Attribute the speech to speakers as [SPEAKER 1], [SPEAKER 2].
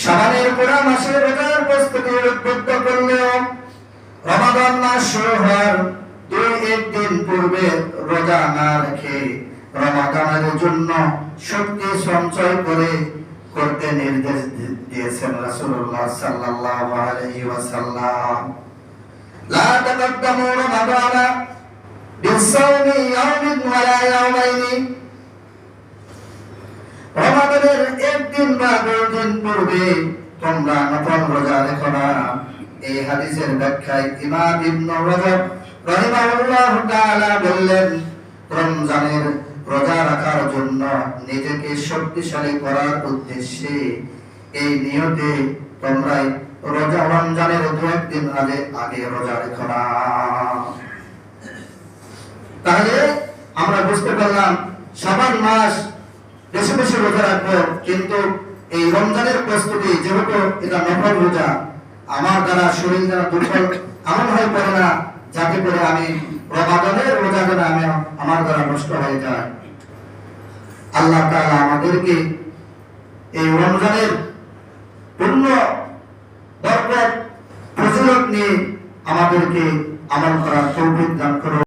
[SPEAKER 1] সাবানের পুরা মাসে রোজার প্রস্তুতি উদ্বুদ্ধ করলেও রমাদান মাস শুরু হওয়ার দুই একদিন পূর্বে রোজা না রেখে রমাদানের জন্য শক্তি সঞ্চয় করে করতে নির্দেশ দিয়েছেন রাসূলুল্লাহ সাল্লাল্লাহু আলাইহি ওয়াসাল্লাম। লা তাকদ্দামু রমাদানা বিসাওমি ইয়াউমিন ওয়ালা ইয়াউমাইনি একদিন বা পূর্বে তোমরা নফল রোজা রেখো না। এই হাদিসের ব্যাখ্যায় ইমাম ইবনু রাহিমাহুল্লাহ তাআলা বললেন, রমজানের রোজা রাখার জন্য নিজেকে শক্তিশালী করার উদ্দেশ্যে এই নিয়তে তোমরা রোজা রমজানের দু একদিন আগে আগে রোজা রেখো না। তাহলে আমরা বুঝতে পারলাম, সাবান মাস বেশি বেশি রোজা রাখব, কিন্তু এই রমজানের প্রস্তুতি, যেহেতু এটা নফল রোজা, আমার দ্বারা, শরীর দ্বারা দুর্বল, এমন হয়ে পড়ে না, যাতে করে আমি রমাদানের রোজা যেন আমি আমার দ্বারা নষ্ট হয়ে যায়। আল্লাহ তাআলা আমাদেরকে এই রমজানের পূর্ণ বরকত, ফজিলত নিয়ে আমাদেরকে আমল করার তৌফিক দান করুন।